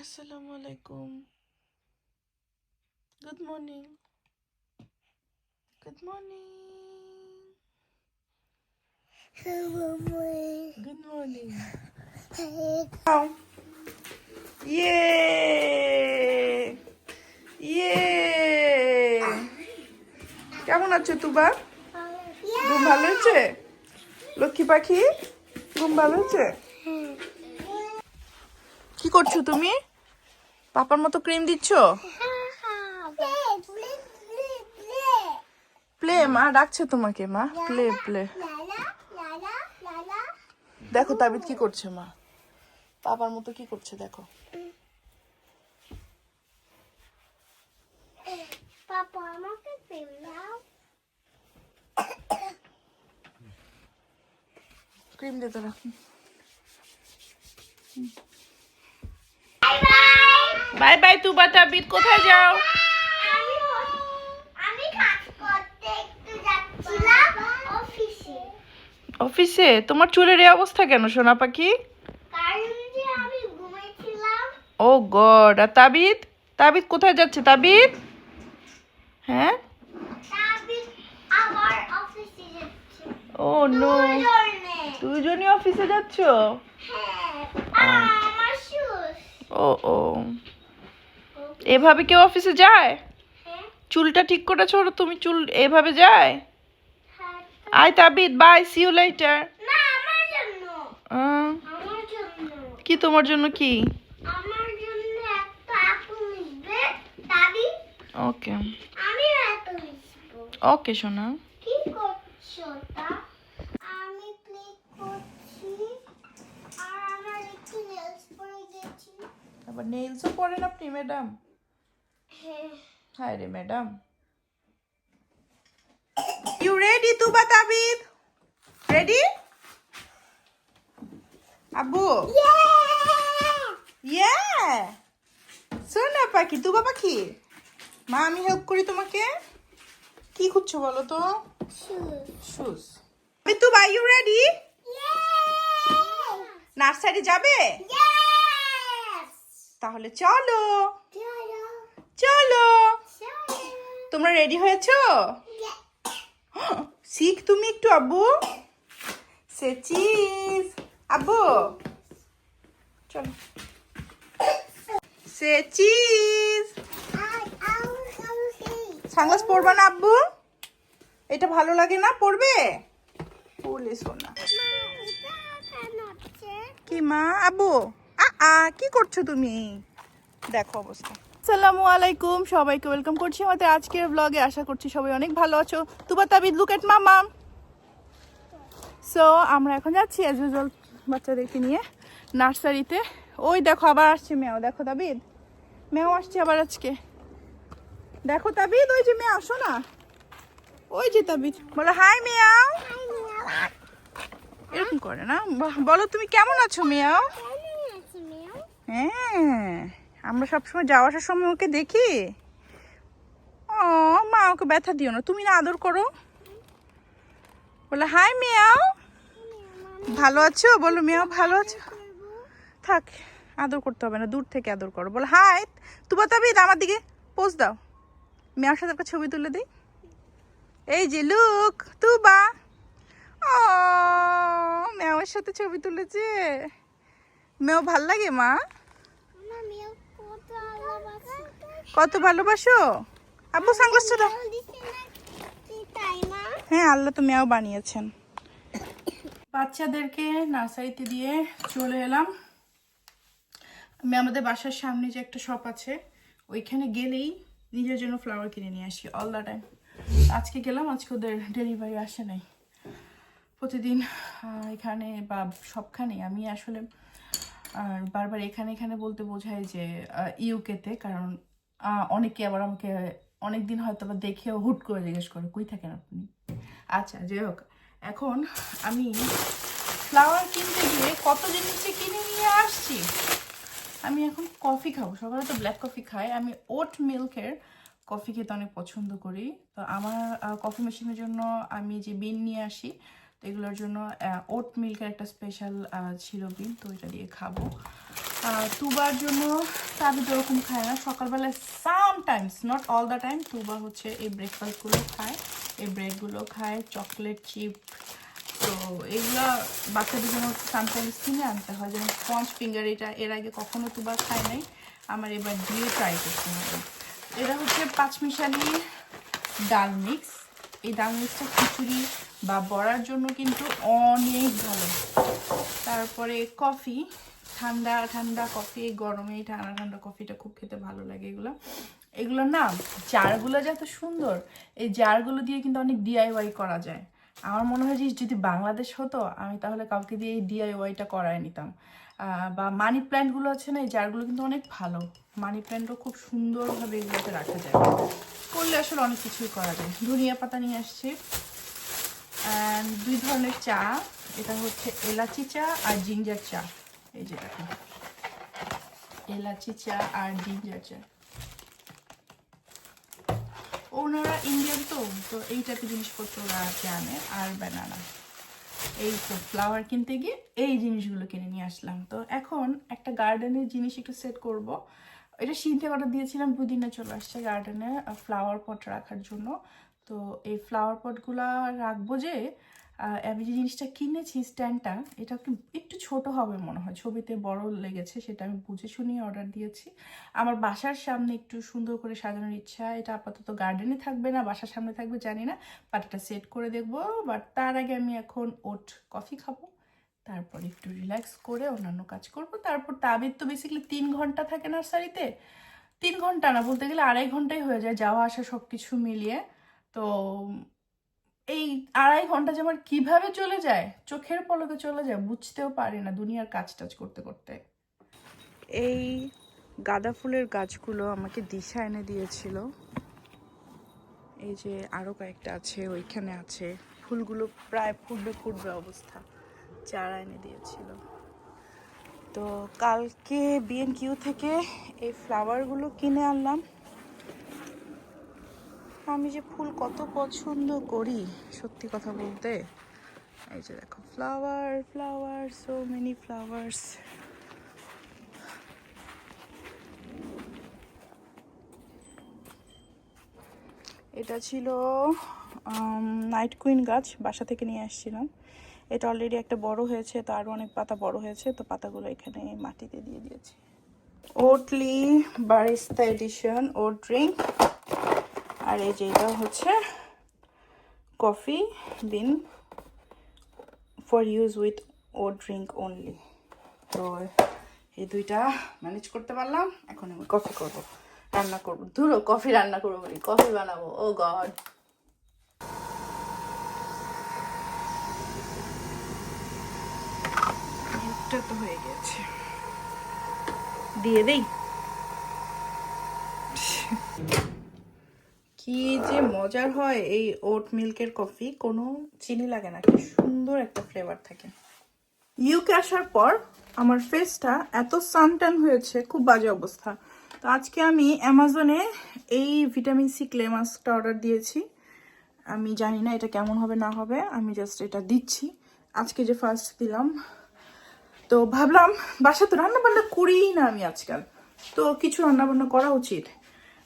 আসসালামু আলাইকুম। Good morning good morning good morning ইয়ে ইয়ে কেমন আছো তুবা? ঘুম ভালো হয়েছে? লক্ষ্মী পাখি? ঘুম ভালো হয়েছে? কি করছ তুমি? পাপার মতো ক্রিম দিচ্ছ? প্লে মা ডাকছে তোমাকে মা। Play play. দেখো তাবিদ কি করছে মা? পাপার মতো কি করছে দেখো। পাপা আমাকে পেন দাও। ক্রিম দে তোরা। Bye bye bye bye Tuba Tabid কোথায় যাও অফিসে। তোমার চুলের এই অবস্থা কেন সোনা পাখি? ও গড আর তাবিদ তাবিদ কোথায় যাচ্ছে? তাবিদ হ্যাঁ? Oh no. দুজনই অফিসে যাচ্ছ? হ্যাঁ ও ও। এভাবে কেউ অফিসে যায়? হ্যাঁ। চুলটা ঠিক করে ছোড়ো তুমি চুল এভাবে যায়? হ্যাঁ। I Tabid bye see you later কি তোমার জন্য কি? ওকে। ওকে সোনা। কি করছ তা আমি প্লে করছি আর আমার একটু নেলস পরে গেছি আবার নেইলসও পড়েন আপনি ম্যাডাম? হ্যাঁ। হাই রে madam. You ready Tuba Tabid? Ready আব্বু? ইয়া সোনা পাখি তুবা পাখি। মা আমি হেল্প করি তোমাকে। কি খুঁজছো বলো তো? Shoes Tuba you ready nursery যাবে? তাহলে চলো। চলো। তোমরা রেডি হয়েছো? শিখ তুমি একটু আব্বু। সে চিজ আব্বু। চলো। সে চিজ সানগ্লাস পরবা না আব্বু? এটা ভালো লাগে না? পরবে? বলে শোনা। কি মা? আব্বু। কি করছ তুমি? দেখো অবস্থা। আসসালামু আলাইকুম, সবাইকে ওয়েলকাম করছি আমাদের আজকের ব্লগে আশা করছি সবাই অনেক ভালো আছো। তুবা তাবিদ লুক এট মামা। সো আমরা এখন যাচ্ছি অ্যাজ ইউজুয়াল বাচ্চাদেরকে নিয়ে নার্সারিতে। ওই দেখো, আবার আসছে মেয়াও। দেখো তাবিদ। মেয়াও আসছে আবার আজকে। দেখো তাবিদ, ওই যে মেয়ে আসো না ওই যে তাবিদ। বলো হাই মেয়াও। এরকম করে না? বলো, তুমি কেমন আছো, মেয়াও? হ্যাঁ আমরা সবসময় যাওয়া আসার সময় ওকে দেখি। ও, মা, ওকে ব্যথা দিও না। তুমি না আদর করো। বলে, হাই, মিয়াও। ভালো আছো? বলো, মিয়াও, ভালো আছো? থাক, আদর করতে হবে না, দূর থেকে আদর করো। বলো, হাই, তুবা তাবিদ আমার দিকে পোজ দাও। মেয়ার সাথে একটা ছবি তুলে দিই। এই যে লুক তুবা। ও মেয়ের সাথে ছবি তুলেছে। মেয়েও ভালো লাগে, মা? কত ভালোবাসো? আব্বু সানগ্লাসটা দাও। হ্যাঁ আল্লাহ তো মেয়াও বানিয়েছেন। বাচ্চাদেরকে নার্সারিতে দিয়ে চলে এলাম। আমি আমাদের বাসার সামনে যে একটা শপ আছে, ওইখানে গেলেই নিজের জন্য ফ্লাওয়ার কিনে নিয়ে আসি অল দ্য টাইম আজকে গেলাম, আজকে ওদের ডেলিভারি আসে নাই। প্রতিদিন এখানে বা সবখানে আমি আসলে আর বারবার এখানে এখানে বলতে বোঝায় যে ইউকেতে, কারণ অনেকে আবার আমাকে অনেক দিন হয়তো বা দেখেও হুট করে জিজ্ঞেস করে, কই থাকেন আপনি? আচ্ছা যাই হোক। এখন আমি ফ্লাওয়ার কিনতে গিয়ে কত জিনিস কিনে নিয়ে আসছি? আমি এখন কফি খাব। সকালে তো ব্ল্যাক কফি খাই। আমি ওট মিল্কের কফি খেতে অনেক পছন্দ করি। তো আমার কফি মেশিনের জন্য আমি যে বিন নিয়ে আসি এগুলোর জন্য ওট মিল্কের একটা স্পেশাল বিন, তো এটা দিয়ে খাব। তুবার জন্য তাবি ওরকম খায় না। সকালবেলায় sometimes not all the time Tuba হচ্ছে এই ব্রেকফাস্টগুলো খায়। এই ব্রেডগুলো খায় চকলেট চিপ তো এগুলো বাচ্চাদের জন্য সামটাইমস কিনে আনতে হয়। যেমন স্পঞ্জ ফিঙ্গার এটা এর আগে কখনো তুবা খায় নাই। আমার এবার দিয়ে ট্রাই করতে হবে। এটা হচ্ছে পাঁচমিশালি ডাল মিক্স এই ডাল মিক্সটা খিচুড়ি বা বড়ার জন্য কিন্তু অনেক ভালো তারপরে কফি, ঠান্ডা ঠান্ডা কফি, গরমে ঠান্ডা ঠান্ডা কফিটা খুব খেতে ভালো লাগে এগুলো। এগুলো না, জারগুলো যত সুন্দর, এই জারগুলো দিয়ে কিন্তু অনেক ডিআইওয়াই করা যায়। আমার মনে হয় যে যদি বাংলাদেশ হতো, আমি তাহলে কাউকে দিয়ে এই ডিআইওয়াইটা করায় নিতাম। বা মানি প্ল্যান্টগুলো আছে না, এই জারগুলো কিন্তু অনেক ভালো। মানি প্ল্যান্টও খুব সুন্দরভাবে এগুলোতে রাখা যায়। করলে আসলে অনেক কিছুই করা যায়। ধনিয়া পাতা নিয়ে আসছি। দুই ধরনের চা, এটা হচ্ছে এলাচি চা আর জিঞ্জার চা। এই যে এলাচি চা আর জিঞ্জার চা। ওনারা ইন্ডিয়ান তো তো এই টাইপের জিনিসপত্র ওরা আনে, আর ব্যানানা এই তো ফ্লাওয়ার কিনতে গিয়ে এই জিনিসগুলো কিনে নিয়ে আসলাম। তো এখন একটা গার্ডেনের জিনিস একটু সেট করব। এটা শীতে অর্ডার দিয়েছিলাম, দুদিনে চলে আসছে গার্ডেনে ফ্লাওয়ার পট রাখার জন্য। তো এই ফ্লাওয়ার পটগুলা রাখব যে আমি যে জিনিসটা কিনেছি স্ট্যান্ডটা এটা একটু ছোট হবে মনে হয়। ছবিতে বড় লেগেছে সেটা আমি বুঝে শুনিয়ে অর্ডার দিয়েছি। আমার বাসার সামনে একটু সুন্দর করে সাজানোর ইচ্ছা, এটা আপাতত গার্ডেনে থাকবে না, বাসার সামনে থাকবে, জানি না। বাট এটা সেট করে দেখব। বাট তার আগে আমি এখন ওট কফি খাব। তারপর একটু রিল্যাক্স করে অন্যান্য কাজ করব। তারপর তাবির তো বেসিক্যালি তিন ঘণ্টা থাকে নার্সারিতে। তিন ঘণ্টা না, বলতে গেলে আড়াই ঘন্টাই হয়ে যায় যাওয়া আসা সব কিছু মিলিয়ে। তো এই আড়াই ঘণ্টা যে আমার কীভাবে চলে যায়, চোখের পলকে চলে যায়, বুঝতেও পারি না দুনিয়ার কাজ টাজ করতে করতে। এই গাঁদা ফুলের গাছগুলো আমাকে দিশা এনে দিয়েছিল। এই যে আরও কয়েকটা আছে, ওইখানে আছে। ফুলগুলো প্রায় ফুটবে ফুটবে অবস্থা। চারা এনে দিয়েছিল। তো কালকে বিএনকিউ থেকে এই ফ্লাওয়ারগুলো কিনে আনলাম। আমি যে ফুল কত পছন্দ করি, সত্যি কথা বলতে। এই যে দেখো flower flower so many flowers এটা ছিল নাইট কুইন গাছ, বাসা থেকে নিয়ে আসছিলাম। এটা অলরেডি একটা বড় হয়েছে, তো আরও অনেক পাতা বড় হয়েছে, তো পাতাগুলো এখানে মাটিতে দিয়ে দিয়েছি। Oatly barista edition oat drink আর এই যে এটা হচ্ছে coffee bean for use with O drink only তো এই দুইটা ম্যানেজ করতে পারলাম, এখন আমি কফি করব, রান্না করব। ধুলো কফি রান্না করব বলি কফি বানাবো ও গড এটা তো হয়ে গেছে। দিয়ে দেই? কি যে মজার হয় এই ওট মিল্কের কফি কোনো চিনি লাগে না, কি সুন্দর একটা ফ্লেভার থাকে। ইউকে আসার পর আমার ফেসটা এত সানটান হয়েছে, খুব বাজে অবস্থা। তো আজকে আমি অ্যামাজনে এই ভিটামিন সি ক্লে মাস্কটা অর্ডার দিয়েছি। আমি জানি না এটা কেমন হবে, না হবে, আমি জাস্ট এটা দিচ্ছি। আজকে যে ফার্স্ট দিলাম, তো ভাবলাম বাসা তো রান্না বান্না করিই না আমি আজকাল। তো কিছু রান্না বান্না করা উচিত।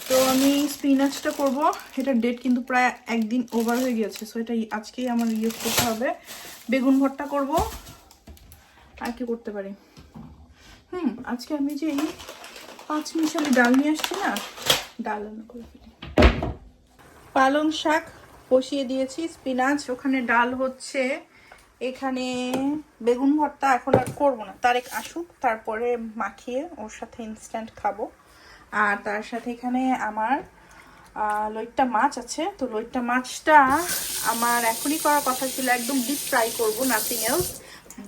তো আমি স্পিনাচটা করব। এটার ডেট কিন্তু প্রায় একদিন ওভার হয়ে গেছে সো এটা আজকেই আমার ইউজ করতে হবে। বেগুন ভর্তা করব। আর কি করতে পারি? হুম, আজকে আমি যে এই পাঁচ মিশালি ডাল নিয়ে আসছি না, ডাল রান্না করে ফেলি। পালং শাক বসিয়ে দিয়েছি স্পিনাচ ওখানে ডাল হচ্ছে, এখানে বেগুন ভর্তা এখন আর করব না। তারেক আসুক, তারপরে মাখিয়ে ওর সাথে ইনস্ট্যান্ট খাব। আর তার সাথে এখানে আমার লইট্টা মাছ আছে। তো লইট্টা মাছটা আমার এখনই করার কথা ছিল, একদম ডিপ ফ্রাই করব নাথিং এলস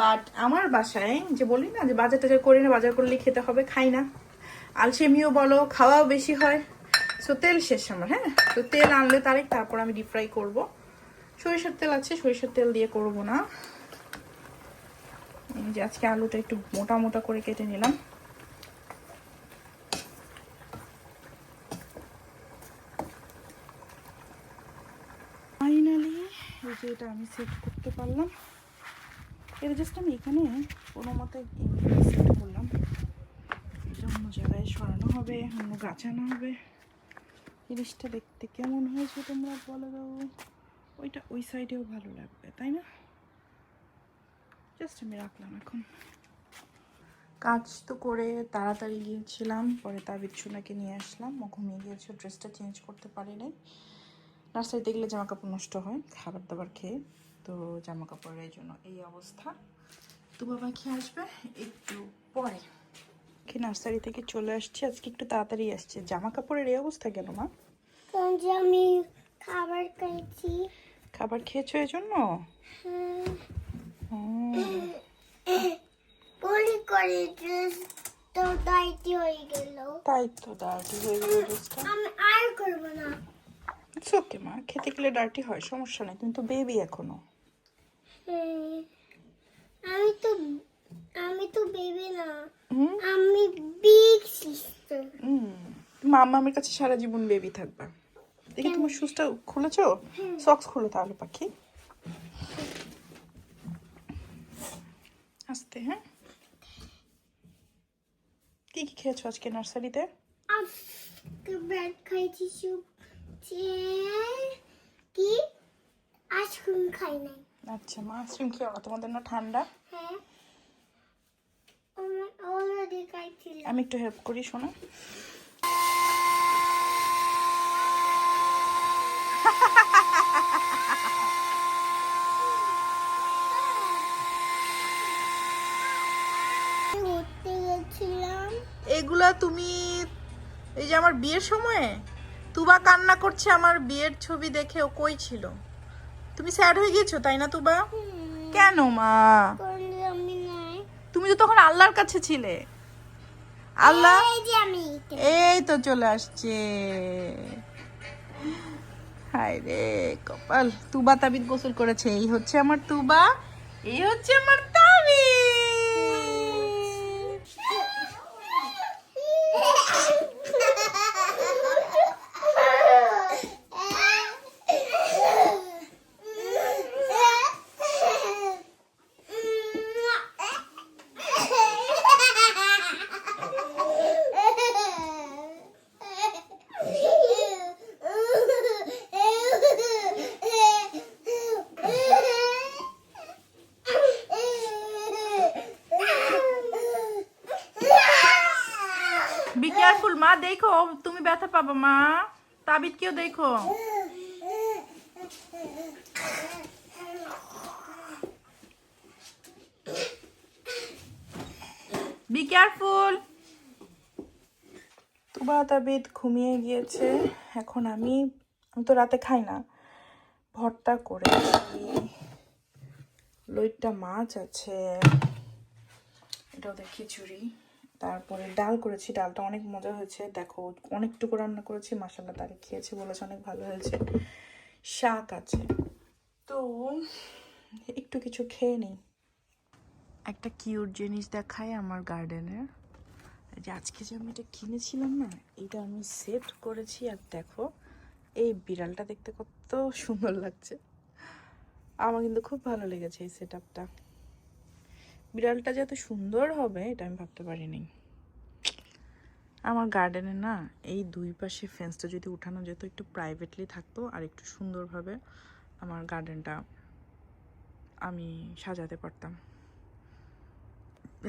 বাট আমার বাসায় যে বলি না, যে বাজার টাজার করি না, বাজার করলে খেতে হবে, খাই না। আলসেমিও বলো, খাওয়াও বেশি হয়। সো তেল শেষ আমার হ্যাঁ? তো তেল আনলে তারিখ তারপর আমি ডিপ ফ্রাই করব। সরিষার তেল আছে, সরিষার তেল দিয়ে করব না। যে আজকে আলুটা একটু মোটা মোটা করে কেটে নিলাম ফাইনালি এই যে এটা আমি সেট করতে পারলাম। এটা জাস্ট আমি এখানে কোনো মতে সেট করলাম। হবে অন্য গাছ আনা হবে, অন্য গাছানো হবে। জিনিসটা দেখতে কেমন হয়েছে তোমরা বলে দাও। ওইটা ওই সাইডেও ভালো লাগবে, তাই না? জাস্ট আমি রাখলাম এখন। কাজ তো করে তাড়াতাড়ি গিয়েছিলাম, পরে তার বিচ্ছুনাকে নিয়ে আসলাম। ও ঘুমিয়ে গিয়েছে ড্রেসটা চেঞ্জ করতে পারিনি। নার্সারিতে গেলে জামা কাপড় নষ্ট হয় খাবার দাবার খেয়ে। তো জামা কাপড়ের এই জন্য এই অবস্থা। তো বাবা খেয়ে আসবে? একটু পরে। কি নার্সারি থেকে চলে আসছি। আজকে একটু তাড়াতাড়ি আসছে। জামা কাপড়ের এই অবস্থা কেন মা? আমি খাবার খাইছি খাবার খেয়েছো এই জন্য? হ্যাঁ, তাই তো হয়ে গেল আর করব না। ইটস ওকে মা। খেতে গেলে ডার্টি হয় সমস্যা নেই। তুমি তো বেবি এখনও। হ্যাঁ, আমি তো আমি তো বেবি না। আমি বিগ সিস্টার মাম্মা আমার কাছে সারা জীবন বেবি থাকবে। দেখি তোমার শুজটা খুলেছো? সক্স খুলো তাহলে পাখি। আস্তে হ্যাঁ। কি কি খেয়েছো আজকে নার্সারিতে? ব্রেড খাইছি সুপ কি আইসক্রিম খাই নাই। আচ্ছা মা আইসক্রিম তোমাদের না ঠান্ডা? হ্যাঁ। আমি অলরেডি খাইছিলাম। আমি একটু হেল্প করি শোনো। এগুলা তুমি এই যে আমার বিয়ের সময়ে? তুবা কান্না করছে আমার বিয়ের ছবি দেখে ও কই ছিল? তুমি স্যাড হয়ে গিয়েছো তাই না তুবা? কেন মা? তুমি তো তখন আল্লাহর কাছে ছিলে। আল্লাহ? এই আমি এই তো চলে আসছে। হায় রে কপাল। তুবা তাবিদ গোসল করেছে এই হচ্ছে আমার তুবা এই হচ্ছে আমার বি কেয়ারফুল মা, দেখো, তুমি ব্যথা পাবো, মা। তাবিদ কেউ দেখো। বি কেয়ারফুল তুবা তাবিদ ঘুমিয়ে গিয়েছে। এখন আমি আমি তো রাতে খাই না। ভর্তা করেছি লইট্টা মাছ আছে। এটাও ওদের খিচুড়ি তারপরে ডাল করেছি, ডালটা অনেক মজা হয়েছে। দেখো, অনেকটুকু রান্না করেছি মশলা তারে খেয়েছি বলেছে, অনেক ভালো হয়েছে। শাক আছে। তো একটু কিছু খেয়ে নিই। একটা কিউট জিনিস দেখায় আমার গার্ডেনের। যে আজকে যে আমি এটা কিনেছিলাম না, এটা আমি সেট করেছি আর দেখো, এই বিড়ালটা দেখতে কত সুন্দর লাগছে। আমার কিন্তু খুব ভালো লেগেছে এই সেট আপটা বিড়ালটা যে এত সুন্দর হবে, এটা আমি ভাবতে পারিনি। আমার গার্ডেনে না, এই দুই পাশে ফেন্সটা যদি উঠানো যেত, একটু প্রাইভেটলি থাকতো আর একটু সুন্দরভাবে আমার গার্ডেনটা আমি সাজাতে পারতাম।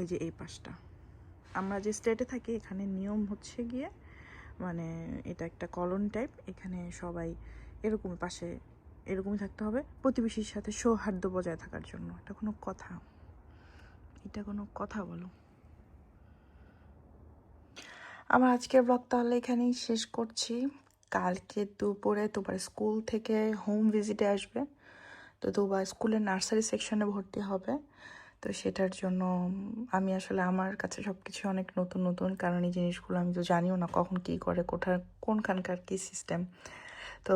এই যে এই পাশটা। আমরা যে স্টেটে থাকি, এখানে নিয়ম হচ্ছে গিয়ে মানে এটা একটা কলন টাইপ এখানে সবাই এরকম পাশে এরকমই থাকতে হবে। প্রতিবেশীর সাথে সৌহার্দ্য বজায় থাকার জন্য, এটা কোনো কথা। এটা কোনো কথা বলো। আমার আজকের ব্লগ তাহলে এখানেই শেষ করছি। কালকে দুপুরে তোমার স্কুল থেকে হোম ভিজিটে আসবে। তো দুবার স্কুলের নার্সারি সেকশনে ভর্তি হবে। তো সেটার জন্য আমি আসলে আমার কাছে সব কিছু অনেক নতুন নতুন। কারণ এই জিনিসগুলো আমি তো জানিও না কখন কী করে কোথায় কোনখানকার কী সিস্টেম তো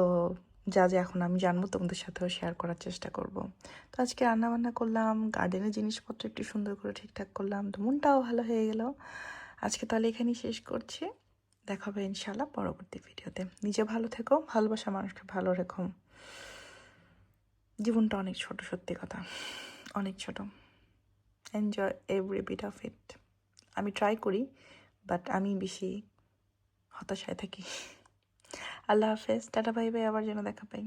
যা যা এখন আমি জানব, তোমাদের সাথেও শেয়ার করার চেষ্টা করব। তো আজকে রান্না বান্না করলাম গার্ডেনের জিনিসপত্র একটু সুন্দর করে ঠিকঠাক করলাম, তো মনটাও ভালো হয়ে গেল। আজকে তাহলে এখানেই শেষ করছি। দেখা হবে ইনশাল্লাহ পরবর্তী ভিডিওতে। নিজে ভালো থেকো, ভালোবাসা মানুষকে ভালো রেখো। জীবনটা অনেক ছোট, সত্যি কথা। অনেক ছোট। Enjoy every bit of it আমি ট্রাই করি বাট আমি বেশি হতাশায় থাকি। আল্লাহ হাফেজ টাটা বাই বাই আবার যেন দেখা পাই।